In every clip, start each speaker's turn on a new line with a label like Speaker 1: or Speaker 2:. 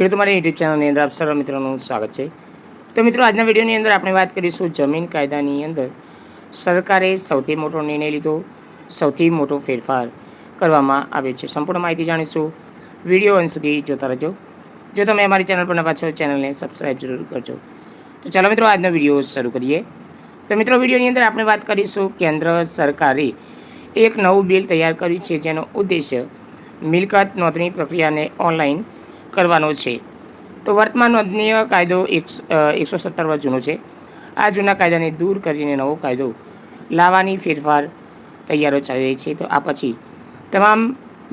Speaker 1: ખેડૂતો મારી યુટ્યુબ ચેનલની અંદર આપ સર્વ મિત્રોનું સ્વાગત છે. તો મિત્રો, આજના વિડીયોની અંદર આપણે વાત કરીશું જમીન કાયદાની અંદર સરકારે સૌથી મોટો નિર્ણય લીધો, સૌથી મોટો ફેરફાર કરવામાં આવ્યો છે. સંપૂર્ણ માહિતી જાણીશું. વીડિયો અંત સુધી જોતા રહેજો. જો તમે અમારી ચેનલ પર નવા છો, ચેનલને સબસ્ક્રાઈબ જરૂર કરજો. તો ચાલો મિત્રો, આજનો વીડિયો શરૂ કરીએ. તો મિત્રો, વિડીયોની અંદર આપણે વાત કરીશું કેન્દ્ર સરકારે એક નવું બિલ તૈયાર કર્યું છે, જેનો ઉદ્દેશ્ય મિલકત નોંધણી પ્રક્રિયાને ઓનલાઈન કરવાનો છે. તો વર્તમાન નોંધણીય કાયદો એકસો સત્તર વર્ષ જૂનો છે. આ જૂના કાયદાને દૂર કરીને નવો કાયદો લાવવાની ફેરફાર તૈયારો ચાલી રહી છે. તો આ પછી તમામ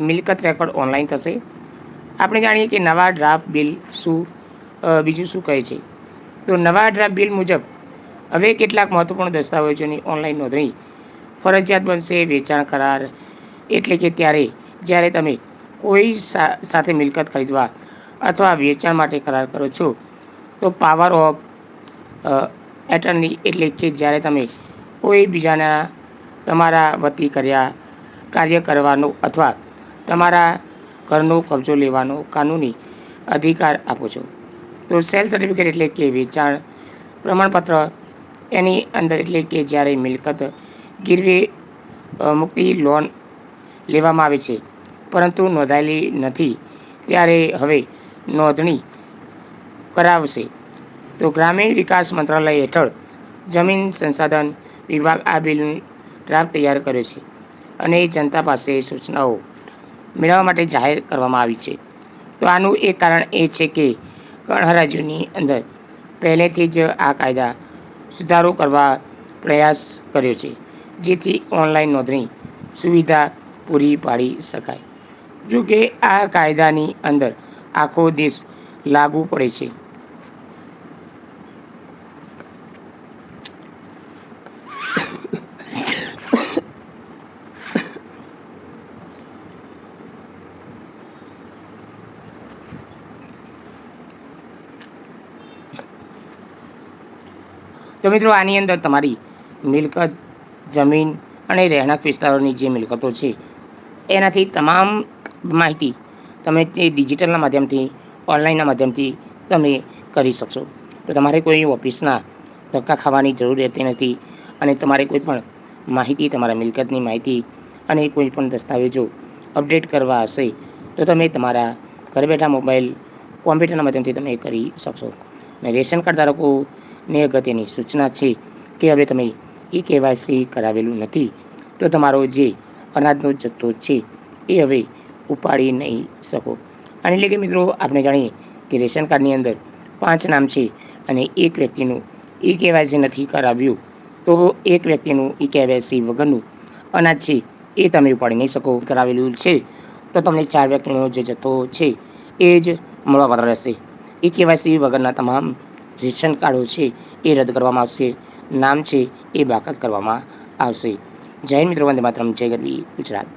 Speaker 1: મિલકત રેકોર્ડ ઓનલાઈન થશે. આપણે જાણીએ કે નવા ડ્રાફ્ટ બિલ શું બીજું શું કહે છે? તો નવા ડ્રાફ્ટ બિલ મુજબ હવે કેટલાક મહત્વપૂર્ણ દસ્તાવેજોની ઓનલાઈન નોંધણી ફરજિયાત બનશે, વેચાણ કરાર એટલે કે ત્યારે જ્યારે તમે કોઈ સાથે મિલકત ખરીદવા અથવા વેચાણ માટે કરાર કરો છો, તો પાવર ઓફ એટર્ની એટલે કે જ્યારે તમે કોઈ બીજાના, તમારા વતી કર્યા, કાર્ય કરવાનો અથવા તમારા ઘરનો કબજો લેવાનો કાનૂની અધિકાર આપો છો. તો સેલ સર્ટિફિકેટ એટલે કે વેચાણ પ્રમાણપત્ર, એની અંદર એટલે કે જ્યારે મિલકત ગીરવે મુક્તિ લોન લેવામાં આવે છે પરંતુ નોંધાયેલી નથી. ત્યારે હવે નોંધણી કરાવશે. તો ગ્રામીણ વિકાસ મંત્રાલય હેઠળ જમીન સંસાધન વિભાગ આ બિલનું ડ્રાફ્ટ તૈયાર કર્યો છે અને જનતા પાસે સૂચનાઓ મેળવવા માટે જાહેર કરવામાં આવી છે. તો આનું એક કારણ એ છે કે ઘણા રાજ્યોની અંદર પહેલેથી જ આ કાયદા સુધારો કરવા પ્રયાસ કર્યો છે, જેથી ઓનલાઈન નોંધણી સુવિધા પૂરી પાડી શકાય. જો કે આ કાયદાની અંદર આખો દેશ લાગુ પડે છે. તો મિત્રો, આની અંદર તમારી મિલકત, જમીન અને રહેણાંક વિસ્તારોની જે મિલકતો છે, એનાથી તમામ માહિતી તમે તે ડિજિટલના માધ્યમથી, ઓનલાઈનના માધ્યમથી તમે કરી શકશો. તો તમારે કોઈ ઓફિસના ધક્કા ખાવાની જરૂર રહેતી નથી અને તમારે કોઈ પણ માહિતી, તમારા મિલકતની માહિતી અને કોઈ પણ દસ્તાવેજો અપડેટ કરવા હશે તો તમે તમારા ઘર બેઠા મોબાઈલ કોમ્પ્યુટરના માધ્યમથી તમે કરી શકશો. અને રેશન કાર્ડ ધારકોને અગત્યની સૂચના છે કે હવે તમે ઈ કેવાયસી કરાવેલું નથી તો તમારો જે અનાજનો જથ્થો છે એ હવે ઉપાડી નહીં શકો. અને એટલે કે મિત્રો, આપણે જાણીએ કે રેશન કાર્ડની અંદર પાંચ નામ છે અને એક વ્યક્તિનું ઈ કેવાયસી નથી કરાવ્યું, તો એક વ્યક્તિનું ઈ કેવાયસી વગરનું અનાજ છે એ તમે ઉપાડી નહીં શકો. કરાવેલું છે તો તમને ચાર વ્યક્તિનો જે જથ્થો છે એ જ મળવાપાત્ર રહેશે. ઈ કેવાયસી વગરના તમામ રેશન કાર્ડો છે એ રદ કરવામાં આવશે. નામ છે એ બાકાત કરવામાં આવશે. જય મિત્રો, વંદે માતરમ, જય ગરવી ગુજરાત.